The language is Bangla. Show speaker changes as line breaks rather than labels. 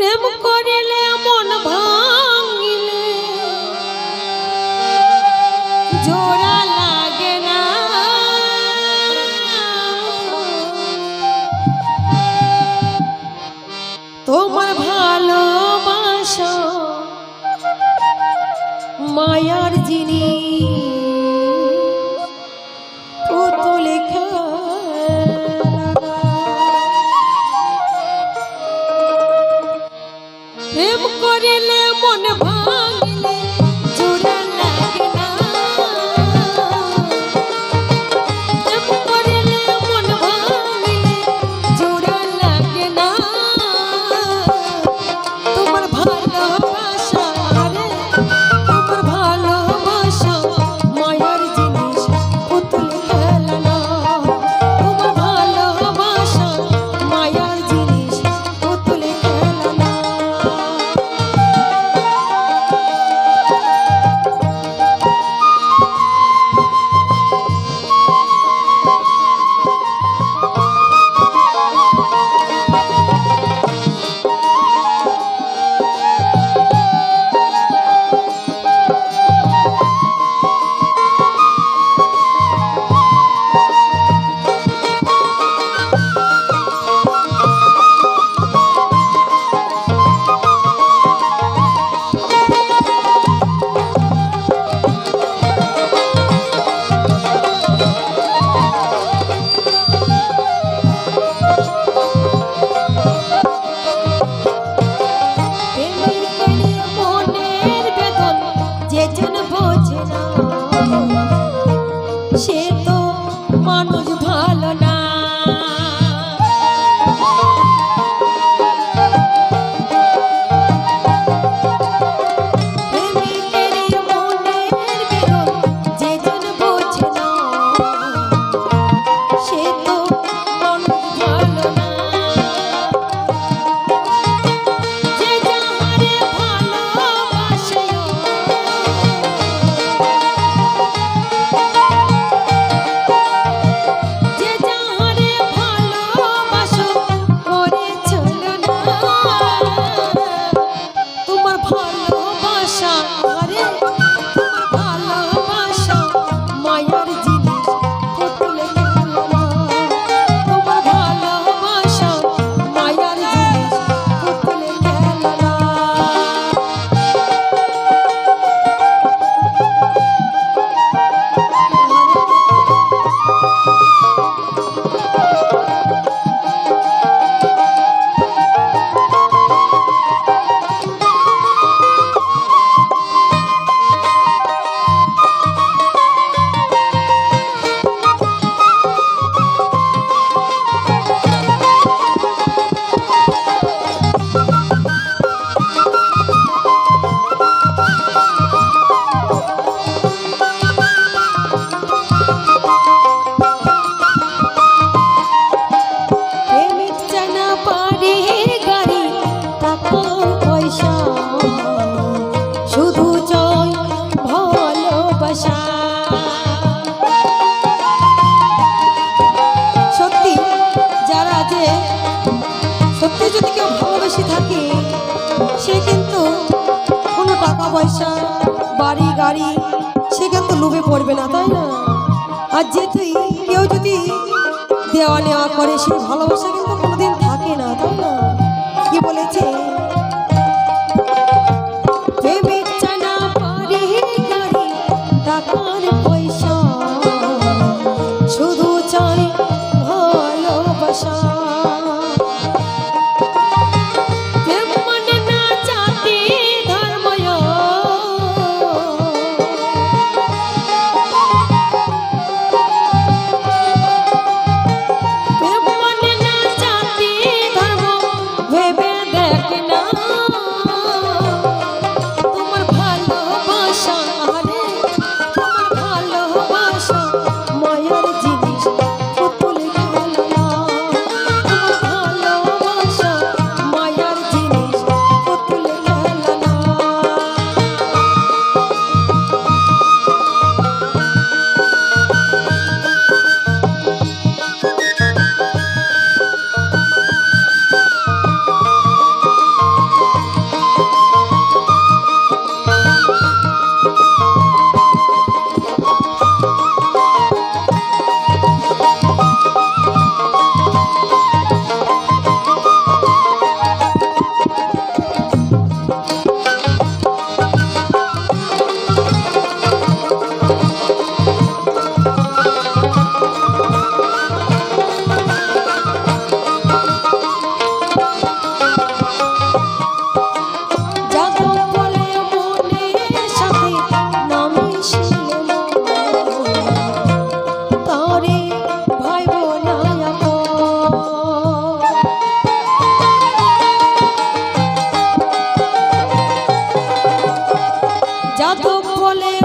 প্রেম করিলে মন ভাঙিলে। জোড়া লাগে না। তোমার ভালোবাসা মায়ার জিনিস। মানুষ পয়সা বাড়ি, গাড়ি সেখান তো লোভে পড়বে না, তাই না? আর যেহেতু কেউ যদি দেওয়া নেওয়া করে, সে ভালোবাসা কিন্তু কোনোদিন থাকে না, তাই না? কি বলেছে? যাদব বলে